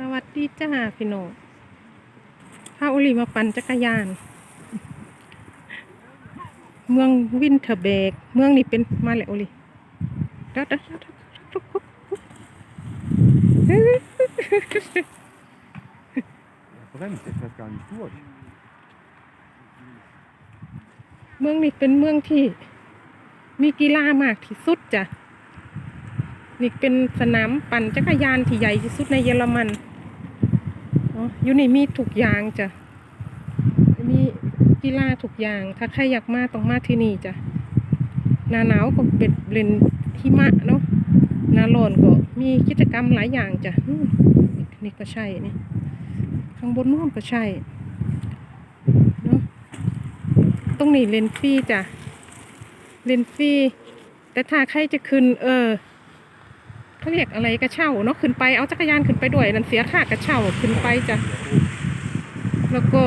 สวัสดีจ้าพี่น้องพาโอลีมาปั่นจักรยาน เมืองวินเทอร์เบก เมืองนี้เป็นมาเลยโอลีดัดดัดดัดเมืองนี้เป็นเมืองที่ มีกีฬามากที่สุดจ้ะ นี่เป็นสนามปั่นจักรยานที่ใหญ่ที่สุดในเยอรมันอยู่นี่มีทุกยางจ้ะ มีกีฬาทุกยาง ถ้าใครอยากมาต้องมาที่นี่จ้ะ หน้าหนาวก็เป็นเล่นหิมะเนาะ หน้าร้อนก็มีกิจกรรมหลายอย่างจ้ะนู่นนี่ก็ใช่นี่ ข้างบนนู่นก็ใช่ เนาะ ตรงนี้เลนฟรีจ้ะ เลนฟรี แต่ถ้าใครจะขึ้น เออ เขาเรียกอะไรกระเช่าเนาะขึ้นไปเอาจักรยานขึ้นไปด้วยนั่นเสียค่ากระเช่าขึ้นไปจ้ะแล้วก็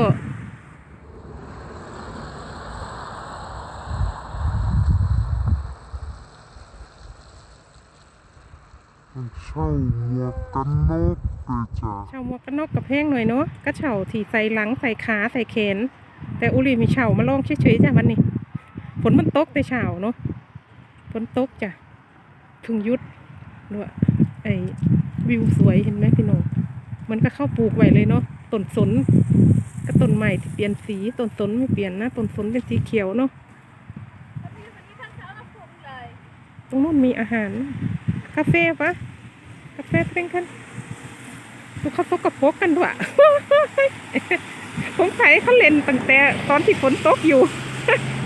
มันเช่าหมวกกันน็อกเลยจ้ะเช่าหมวกกันน็อกกับแพงหน่อยเนาะกระเช่าที่ใส่หลังใส่ขาใส่แขน แต่อุลีมีเช่ามาลองเฉยๆจ้ะวันนี้ฝนมันตกแต่เช้าเนาะฝนตกจ้ะเพึ่งหยุด ด้วยไอ้วิวสวยเห็นไหมพี่น้องมันก็เข้าปลูกไว้เลยเนาะต้นสนกับต้นใหม่ที่เปลี่ยนสีต้นสนไม่เปลี่ยนนะต้นสนเป็นสีเขียวเนาะตรงนู้นมีอาหาร คาเฟ่ปะกาแฟเป็นกันดูเขาสกปรกกันด้วยผมใส่เขาเล่นตั้งแต่ตอนที่ฝนตกอยู่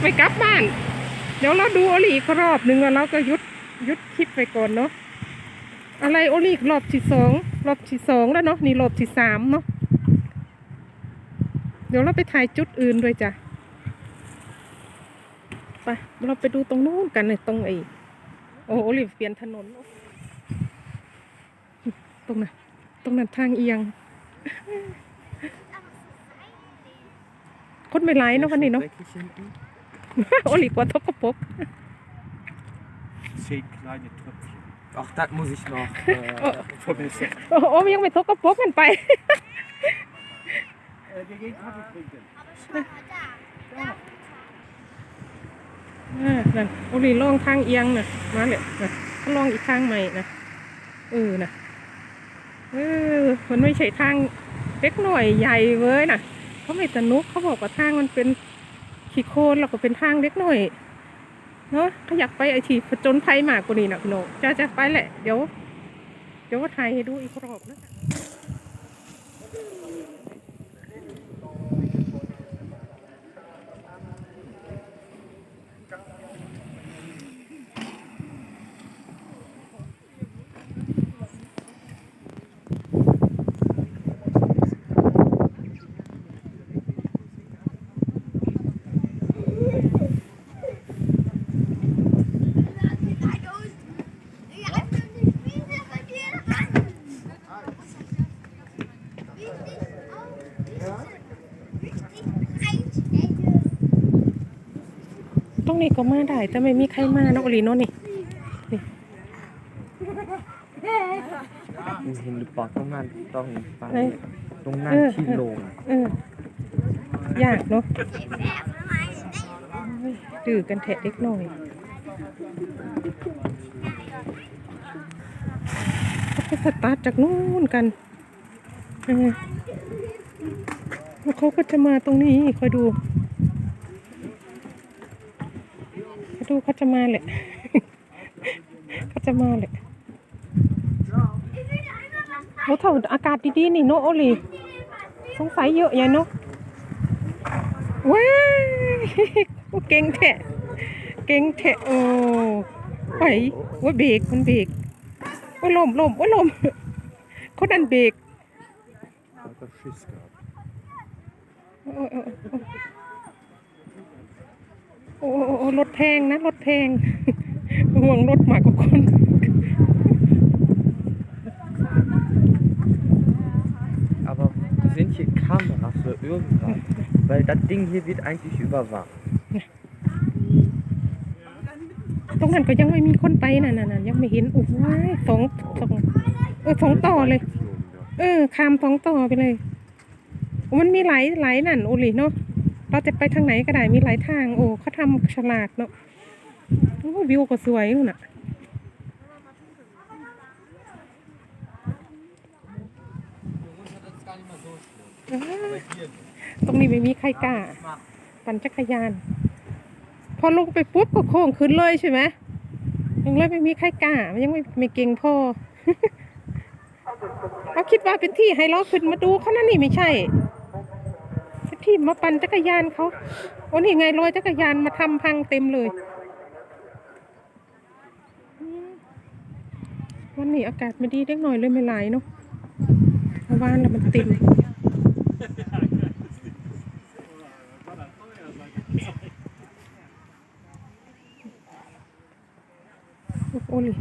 ไม่กลับบ้าน เดี๋ยวเราดูอลีกรอบหนึ่งแล้วเราก็ยุดยุดคลิปไปก่อนเนาะ อะไรโอลีกรอบที่สองรอบที่สองแล้วเนาะนี่รอบที่สามเนาะเดี๋ยวเราไปถ่ายจุดอื่นด้วยจ้ะไปเราไปดูตรงนู้นกันเลยตรงไอ้โอ้โอลิฟเปลี่ยนถนนตรงนั้นตรงนั้นทางเอียง คนไม่ไล่เนาะวันนี้เนาะโอลิกว่าทกกระปก Zehn kleine Tröpfchen. Ach, das muss ich noch Oh. äh, verbessern. โอ้โอ้มันยังไม่ทกกระปรกกันไป Äh, wir gehen Kaffee trinken. อ่านั่นโอลิลองทางเอียงน่ะมาเลยนะเขาลองอีกทางใหม่นะเออนะเออมันไม่ใช่ทางเล็กหน่อยใหญ่เว้ยน่ะเขาไม่สนุกเขาบอกว่าทางมันเป็นขี้โคลนแล้วก็เป็นทางเล็กหน่อย เนาะขาอยากไปไอทีผจญภัยมากกว่านี้นะพี่โนจะจะไปแหละ เดี๋ยว เดี๋ยวว่าถ่ายให้ดูอีกรอบนะ นี้ก็มาได้แต่ไม่มีใครมาเนาะโอลีเนาะนี่เห็นหรือเปล่าตรงนั้นต้องไปเอ้ยตรงนั้นเออที่ลงเออยากเนาะดื้อกันแทะเล็กหน่อยเขาไปสตาร์ทจากนู่นกันเออแล้วเขาก็จะมาตรงนี้คอยดูคอย ดูเขาจะมาแหละเขาจะมาแหละโอ้ถ้าอากาศดีๆนี่เนาะโอลีสงสัยเยอะใหญ่เนาะว้ายโอ้เก่งแทะเก่งแทะโอ้ไปว่าเบรกมันเบรกว่าลมลมว่าลมคนนั้นเบรก โอ้โอ้โอ้โอ้โอ้โอ้รถแพงนะรถแพงห่วงรถมากกว่าคน Aber sind hier Kameras oder irgendwas? Weil das Ding hier wird eigentlich überwacht. ตรงนั้นก็ยังไม่มีคนไปน่ะน่ะน่ะยังไม่เห็นโอ้ยสองสองเออสองต่อเลย Geflogen, เออข้ามท้องต่อไปเลยโอ้มันมีหลายหลายนั่นโอหลีเนาะ เราจะไปทางไหนก็ได้มีหลายทาง โอ้เขาทำฉลาดเนาะโอ้วิวก็สวยนู่นน่ะตรงนี้ไม่มีใครกล้าปั่นจักรยาน พอลงไปปุ๊บก็โค้งขึ้นเลยใช่ไหมยังเลยไม่มีใครกล้ามันยังไม่ไม่เก่งพอเขาคิดว่าเป็นที่ให้เราขึ้นมาดูเขานั่นนี่ไม่ใช่ ที่มาปั่นจักรยานเขาโอ้นี่ไงรอยจักรยานมาทำพังเต็มเลยวันนี้อากาศไม่ดีเล็กหน่อยเลยไม่ไหลเนาะเพราะว่าแล้วมันเต็มโอลิ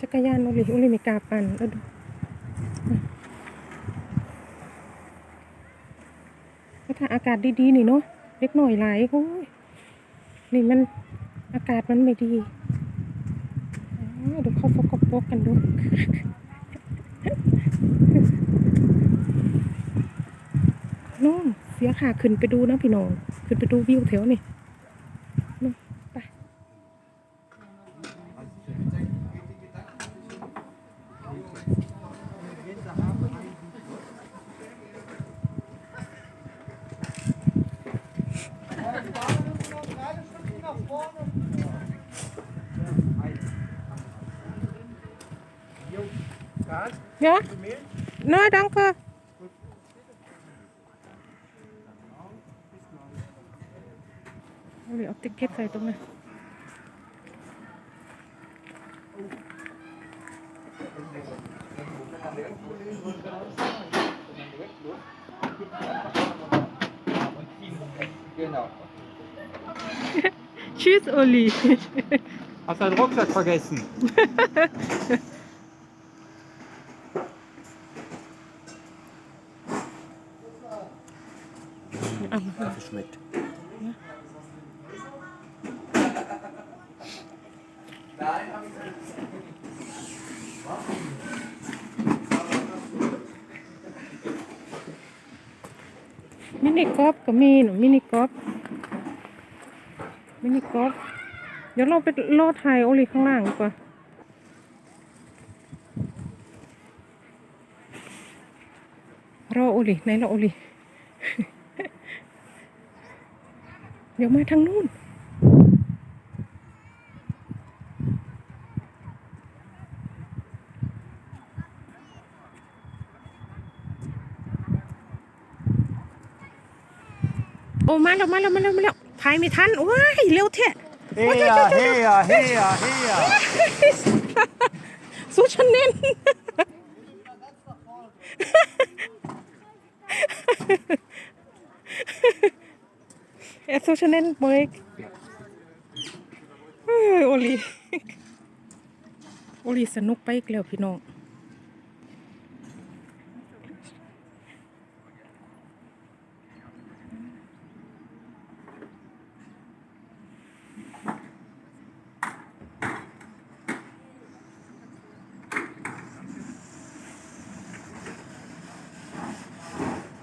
จักรยานโอลิโอลิไม่กล้าปั่นแล้วดูแล้ว ถ้าอากาศดีๆนี่เนาะเล็กหน่อยหลายโอ้ยนี่มันอากาศมันไม่ดีดูเขาฟกปกกันดูน้องเสียขาขึ้นไปดูนะพี่น้อง ขึ้นไปดูวิวแถวนี่ Ja? Nein, no, danke. Wie Optik geht halt, Junge. Tschüss, Uli. Hast deinen Rucksack vergessen. kısmet. Mini กอล์ฟก็มีหนูมินิกอล์ฟมินิกอล์ฟเดี๋ยวเราไปรอถ่ายโอลิข้างล่างดีกว่ารอโอลิไหนรอโอลิ เดี๋ยวมาทางนู้นโอ้มาแล้วมาแล้วมาแล้วมาแล้วถ่ายไม่ทันว้ายเร็วเทะ Her, her, her, her. สุชเนนเอสุชเนน เบรกเฮ้ยโอลีโอลีสนุกไปอีกแล้วพี่น้อง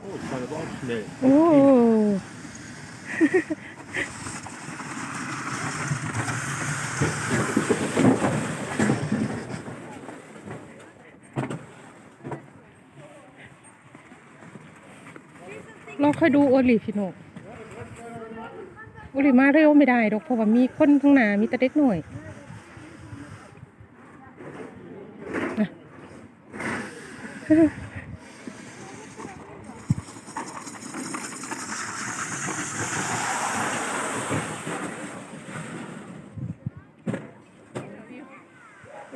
Oh, das war aber auch schnell. โอ้ เราค่อยดูโอลิพี่โนโอลิมาเร็วไม่ได้ดอกเพราะว่ามีคนข้างหน้ามีแต่เด็กหน่อย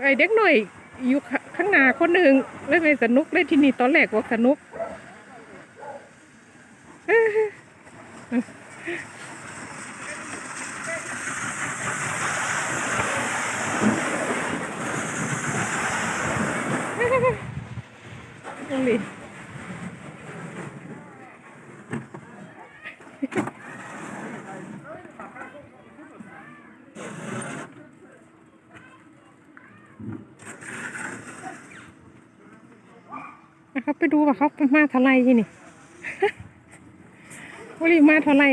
ไอเด็กหน่อยอยู่ขข้างหน้าคนหนึ่งเลยไม่สนุกเลยที่นี่ตอนแรกว่าสนุก เขาไปดูว่าเขามาเท่าไรที่นี่ วลีมาเท่าไร